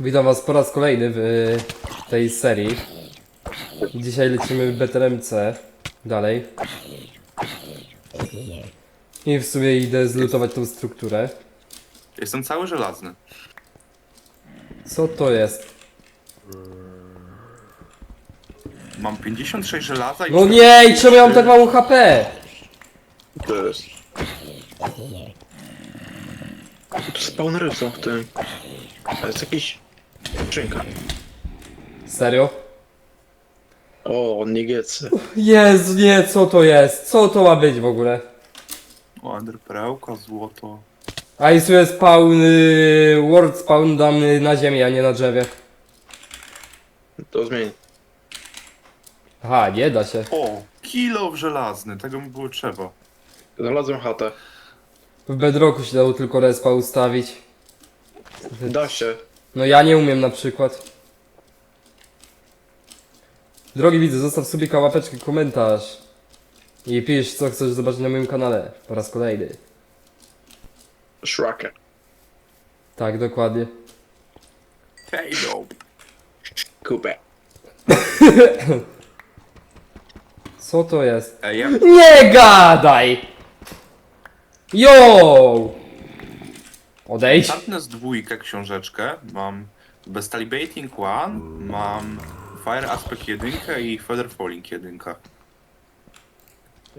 Witam was po raz kolejny w y, tej serii. Dzisiaj lecimy w BTRMC dalej. I w sumie idę zlutować tą strukturę. Jestem cały żelazny. Co to jest? Mam 56 żelaza i... No nie, i czemu ja mam tak mało HP? To jest. Tu spawnery są w tym. To jest jakiś... Skrzynka. Serio? O, niegiecy. Jezu, nie, co to jest? Co to ma być w ogóle? O, enderperełka, złoto. A i sobie spawn, y, world spawn damy na ziemi, a nie na drzewie. To zmień. Aha, nie da się. O, kilo żelazny, tego mi było trzeba. Znalazłem chatę. W bedrocku się dało tylko respa ustawić. Da się. No ja nie umiem na przykład. Drogi widzu, zostaw subika, łapeczkę, komentarz. I pisz co chcesz zobaczyć na moim kanale. Po raz kolejny. Szrakę. Tak, dokładnie. Hej, no. Kupę. Co to jest? Ja... Nie gadaj! Yo! Odejdź. Czarnę z dwójkę książeczkę, mam Bestalibating 1, mam Fire Aspect 1 i Feather Falling 1.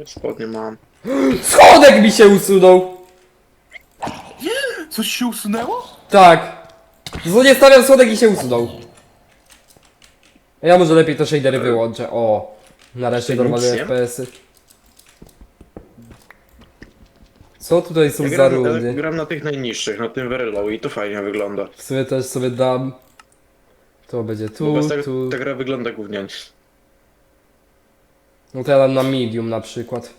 Spodnie mam. Schodek mi się usunął! Coś się usunęło? Tak. Dosłownie stawiam schodek i się usunął. Ja może lepiej te shadery wyłączę. O. Nareszcie normalne nie? FPS-y. Co tutaj są Ja za gram, ja rundy? gram na tych najniższych, na tym very low i to fajnie wygląda. W sumie też sobie dam. To będzie Bo tu, bez tego tu. ta gra wygląda gównianie. No to ja dam na medium na przykład.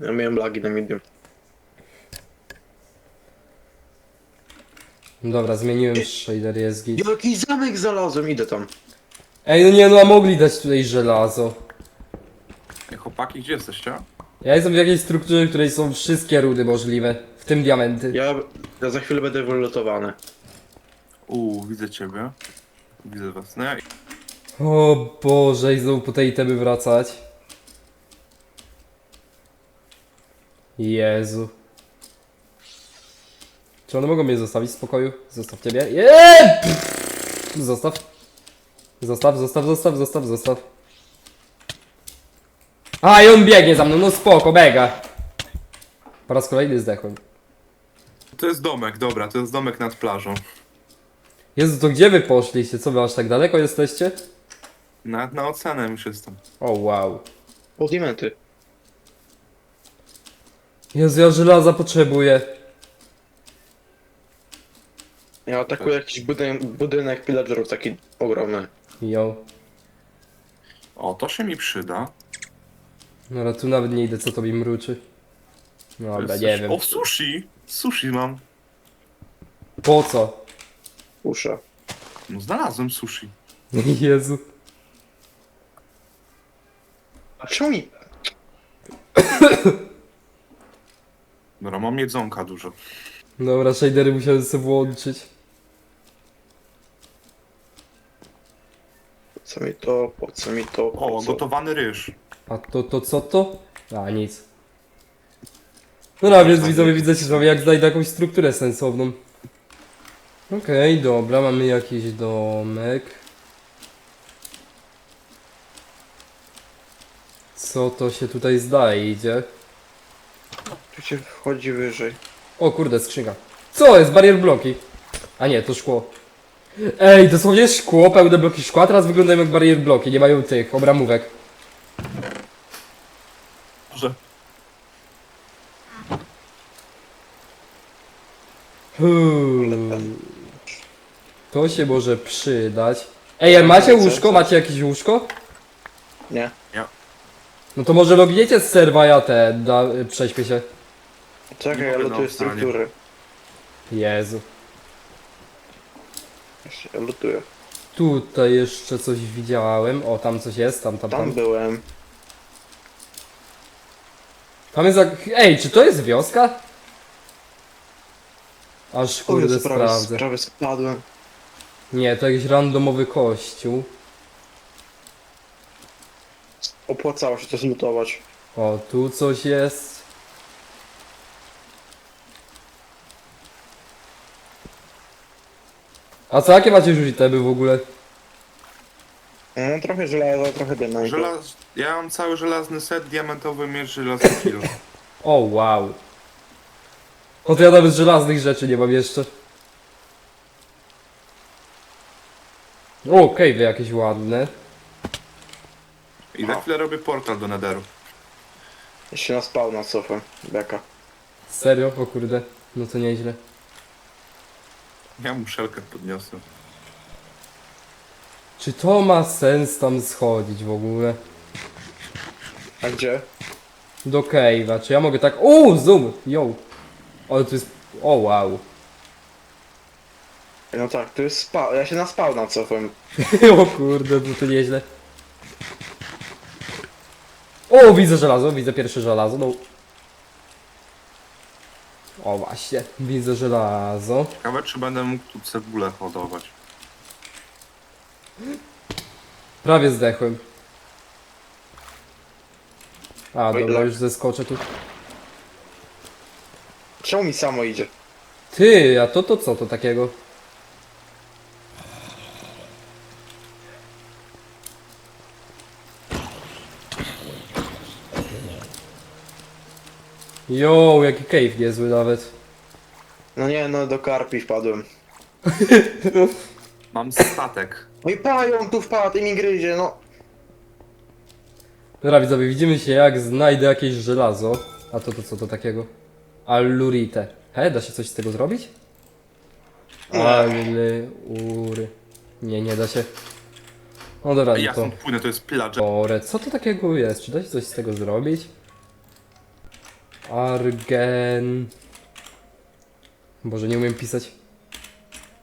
Ja miałem lagi na medium. Dobra, zmieniłem shader, jest git. Jaki zamek znalazłem, idę tam. Ej, no nie, no a mogli dać tutaj żelazo. Ej, chłopaki, gdzie jesteście? Ja jestem w jakiejś strukturze, w której są wszystkie rudy możliwe. W tym diamenty. Ja, ja za chwilę będę wylotowany. Uuu, widzę ciebie. Widzę was. No ja... O Boże, i znowu po tej temy wracać. Jezu. Czy one mogą mnie zostawić w spokoju? Zostaw ciebie. Jeee! Zostaw. Zostaw, zostaw, zostaw, zostaw, zostaw. A, i on biegnie za mną, no spoko, mega. Po raz kolejny zdechłem. To jest domek, dobra, to jest domek nad plażą. Jezu, to gdzie wy poszliście? Co wy aż tak daleko jesteście? Nad na oceanem już jestem. O, wow. O, diamenty. Jezu, ja żelaza potrzebuję. Ja atakuję jakiś budynek, budynek pillagerów, taki ogromny. Jo. O, to się mi przyda. No ale tu nawet nie idę, co to mi mruczy. No To dobra, jest nie coś- wiem. O, sushi! Sushi mam. Po co? Usza. No znalazłem sushi. Jezu. A czemu mi... Dobra, mam jedzonka dużo. Dobra, shadery musiałem sobie włączyć. Po co mi to? Po co mi to? Po O, co? gotowany ryż. A to, to co to? A, nic. Dobra, więc widzowie widzę się z wami, jak znajdę jakąś strukturę sensowną. Okej, dobra, mamy jakiś domek. Co to się tutaj zdaje idzie? Tu się wchodzi wyżej. O kurde, skrzynka. Co jest? Barier bloki. A nie, to szkło. Ej, dosłownie szkło, pełne bloki szkła, teraz wyglądają jak barier bloki, nie mają tych obramówek. Może. Hmm. To się może przydać. Ej, a macie łóżko? Macie jakieś łóżko? Nie? No to może logniecie z serwa, ja te, da, prześpię się. Czekaj, lutuję na obstronie. struktury. Jezu. Właśnie, Ja lutuję. Tutaj jeszcze coś widziałem. O, tam coś jest, tam, tam, Tam tam. byłem. Tam jest jak... Ej, czy to jest wioska? Aż kurde prawie, sprawdzę. prawie spadłem. Nie, to jakiś randomowy kościół. Opłacało się to zlutować. O, tu coś jest. A co, jakie macie już itemy w ogóle? No trochę żelaza, trochę diamentu. Żelaz... Ja mam cały żelazny set, diamentowy miecz, żelazny kill. O, wow. O, to ja nawet żelaznych rzeczy nie mam jeszcze. O, cave'y jakieś ładne. I za chwilę robię portal do Netheru. Ja się na spawna cofam. Beka. Serio? O kurde. No to nieźle. Ja mu szelkę podniosłem. Czy to ma sens tam schodzić w ogóle? A gdzie? Do cave'a. Czy ja mogę tak... O, zoom! Yo! Ale to jest... O, wow. No tak, tu jest spa... Ja się na spawna cofam. o kurde, to, to nieźle. O, widzę żelazo, widzę pierwsze żelazo, no. O właśnie, widzę żelazo. Ciekawe, czy będę mógł tu cebulę hodować. Prawie zdechłem. A, Oj, dobra, lak. już zeskoczę tu. Czemu mi samo idzie? Ty, a to to co to takiego? Jo, jaki cave niezły nawet. No nie, no do karpi wpadłem. Mam statek. No i pająk tu wpadł i mi gryzie, no. Dobra widzowie, widzimy się jak znajdę jakieś żelazo. A to to co to takiego? Allurite. He, da się coś z tego zrobić? Allury. Nie, nie da się. No dobra, Ja no to... stąd płynę, to jest pillager. Ore, co to takiego jest? Czy da się coś z tego zrobić? Argen... Boże, nie umiem pisać.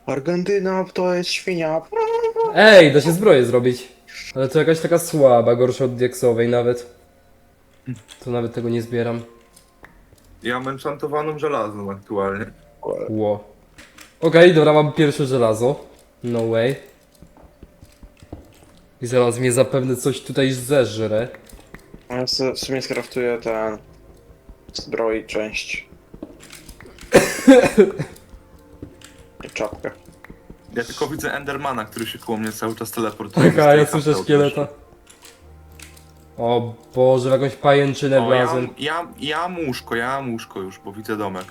Argentyna to jest świnia. Ej, da się zbroję zrobić. Ale to jakaś taka słaba, gorsza od dieksowej nawet. To nawet tego nie zbieram. Ja mam enchantowaną żelazną aktualnie. Ło. Okej, dobra, mam pierwsze żelazo. No way. I zaraz mnie zapewne coś tutaj zeżre. A Ja se- w sumie skraftuję ten... Zbroi część. I czapkę. Ja tylko widzę Endermana, który się koło mnie cały czas teleportuje. Taka, ja słyszę szkieleta. O Boże, w jakąś pajęczynę O, ja, wlazłem. ja, ja mam łóżko, ja mam łóżko już, bo widzę domek.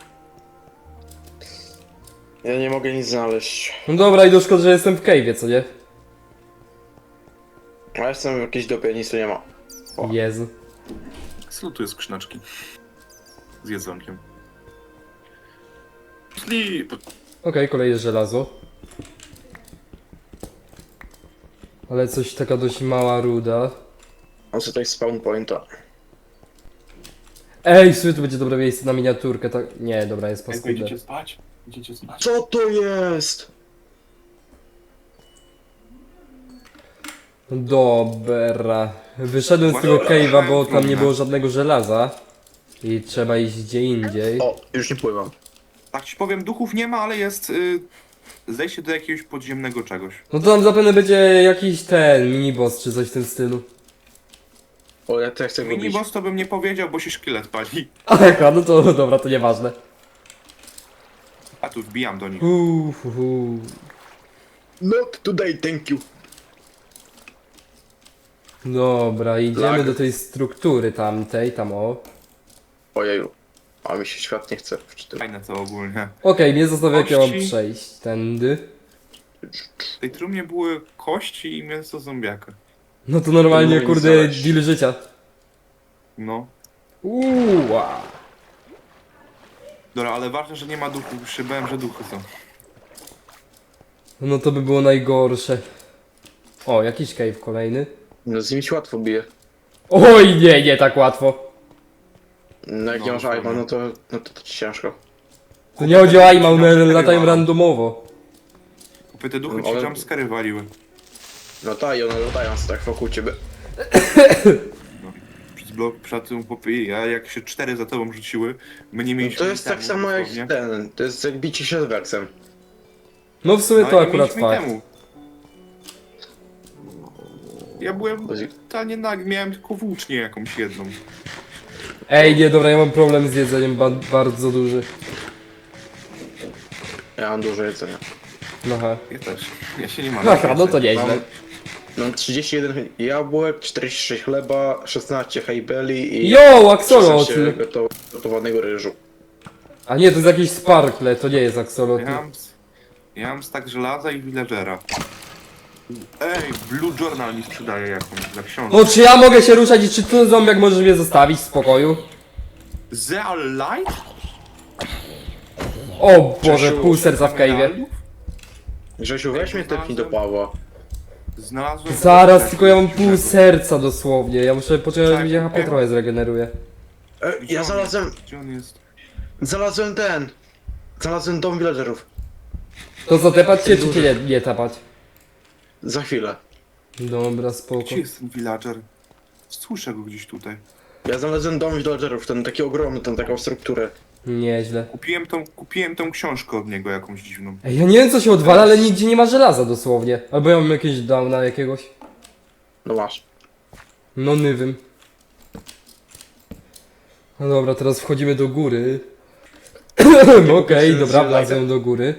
Ja nie mogę nic znaleźć. No dobra, i do szkoda, że jestem w cave'ie, co nie? A jestem w jakiejś dupie, nic tu nie ma. O. Jezu. Slutuję skrzyneczki. Z jedzonkiem. Sleep! Okej, kolejne żelazo. Ale coś taka dość mała ruda. Mam tutaj spawn pointa. Ej, sumie tu będzie dobre miejsce na miniaturkę, tak... Nie, dobra, jest paskudne. spać? Idziecie spać? Co to jest? Dobra. Wyszedłem z tego cave'a, bo tam nie było żadnego żelaza. I trzeba iść gdzie indziej. O, już nie pływam. Tak ci powiem, duchów nie ma, ale jest y, zejście do jakiegoś podziemnego czegoś. No to tam zapewne będzie jakiś ten miniboss czy coś w tym stylu. O, ja też chcę go bić. Miniboss to bym nie powiedział, bo się szkielet pali. Aka, no to dobra, to nieważne. A tu wbijam do nich. Not today, thank you. Dobra, idziemy Lag. do tej struktury tamtej, tam o. Ojeju. A mi się świat nie chce wczytywać. Fajne to ogólnie. Okej, mnie zastanawia jak ja mam Kości. przejść tędy. W tej trumnie były kości i mięso zombiaka. No to normalnie, kurde, deal życia. No. Uła. Dobra, ale ważne, że nie ma duchów. Już się bałem, że duchy są. No to by było najgorsze. O, jakiś cave kolejny. No z nimi się łatwo bije. Oj, nie, nie tak łatwo. No jak No, nie masz fajnie. no to, no to, to ciężko. To nie chodzi o aima, one latają randomowo. Kupy te duchy ci ale- jumpscary waliły. No tak, i one latają tak wokół ciebie. No. Przed blok przed tym chłopie, a jak się cztery za tobą rzuciły, my nie No mieliśmy to jest tak samo jak ten, to jest jak bicie się z Vexem. No w sumie No, to nie akurat fakt. itemu. Ja byłem totalnie nagi, miałem tylko włócznię jakąś jedną. Ej, nie, dobra, ja mam problem z jedzeniem ba bardzo duży. Ja mam dużo jedzenia. Aha. Ja też. Ja się nie mam. Aha, no to nieźle. Mam, mam 31 jabłek, 46 chleba, 16 hajbeli i! 16 goto- gotowanego ryżu. A nie, to jest jakieś sparkle, to nie jest Axolotl. Ja mam, ja mam stak żelaza i villagera. Ej, Blue Journal mi sprzedaje jakąś za książkę. No czy ja mogę się ruszać i czy ten zombiak możesz mnie zostawić w spokoju? Zeal Light? O Boże, pół serca w cave'ie. Grzesiu, weź mnie tepnij do Pawła. Znalazłem... Zaraz, tylko ja mam pół serca dosłownie. Ja muszę poczekać, aż mi się. HP trochę zregeneruje. E, Gdzie ja on znalazłem, jest? Gdzie on jest? znalazłem ten. Znalazłem dom villagerów. To co, tepać się, czy cię nie, nie tapać? Za chwilę. Dobra, spoko. Gdzie jest ten villager? Słyszę go gdzieś tutaj. Ja znalazłem dom villagerów, ten taki ogromny, ten taką strukturę. Nieźle. Kupiłem tą, kupiłem tą książkę od niego jakąś dziwną. Ej, ja nie wiem co się odwala, ale nigdzie nie ma żelaza dosłownie. Albo ja mam jakieś downa jakiegoś. No masz. No nie wiem. No dobra, teraz wchodzimy do góry. Okej, dobra, wlazłem do góry.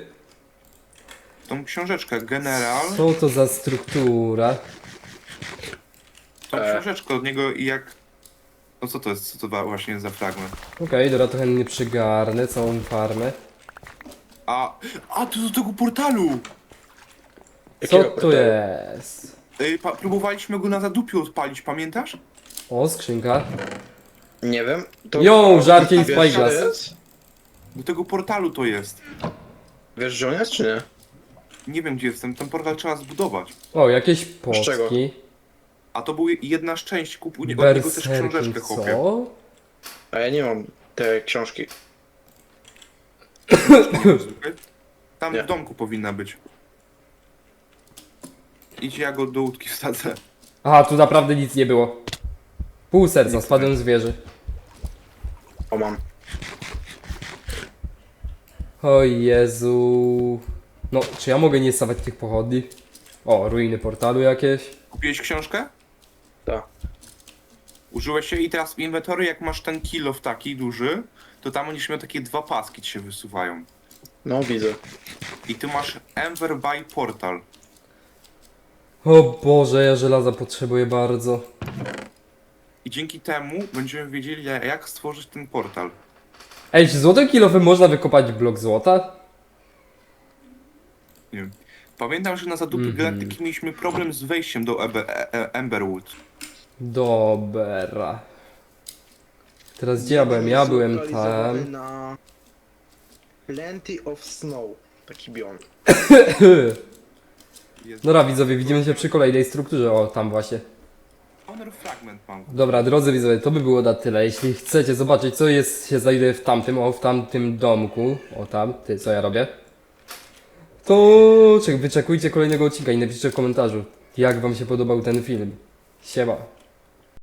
Tą książeczkę, General, Co to za struktura? tą E. książeczkę od niego i jak... No co to jest, co to wa- właśnie jest za fragment? Okej, dobra, to chętnie przygarnę całą farmę. A, a to do tego portalu! Co Jakiego to portalu? jest? Ej, pa, próbowaliśmy go na zadupiu odpalić, pamiętasz? O, skrzynka. Nie wiem. Yo, żarcie i Wiesz, spyglass. gdzie to jest? Do tego portalu to jest. Wiesz, że on jest, czy nie? Nie wiem gdzie jestem, ten portal trzeba zbudować. O, jakieś Z czego? A to była jedna z części, kup u nie- od niego też Berserki, książeczkę chłopie. co? A ja nie mam te książki. Tam Nie. w domku powinna być. Idź ja go do łódki wsadzę. Aha, tu naprawdę nic nie było. Pół serca, spadłem z wieży. O, mam. O Jezu. No, czy ja mogę nie stawiać tych pochodni? O, ruiny portalu jakieś. Kupiłeś książkę? Tak. Użyłeś się i teraz w inwentory jak masz ten kilo w taki duży, to tam będziesz miał takie dwa paski ci się wysuwają. No, widzę. I ty masz Ember by Portal. O Boże, ja żelaza potrzebuję bardzo. I dzięki temu będziemy wiedzieli jak stworzyć ten portal. Ej, czy złotym kilofem można wykopać blok złota? Nie wiem. Pamiętam, że na zadupie Mhm. galaktyki mieliśmy problem z wejściem do Ebe, e, e, Emberwood. Dobra. Teraz gdzie ja byłem? Ja byłem tam. na Plenty of Snow. Taki biom. Jest Dobra widzowie, widzimy się przy kolejnej strukturze. O, tam właśnie. Honor Fragment mam. Dobra, drodzy widzowie, to by było na tyle. Jeśli chcecie zobaczyć, co jest, się znajduje w tamtym, o, w tamtym domku, o tam, ty, co ja robię, to czek, wyczekujcie kolejnego odcinka i napiszcie w komentarzu, jak wam się podobał ten film. Siema.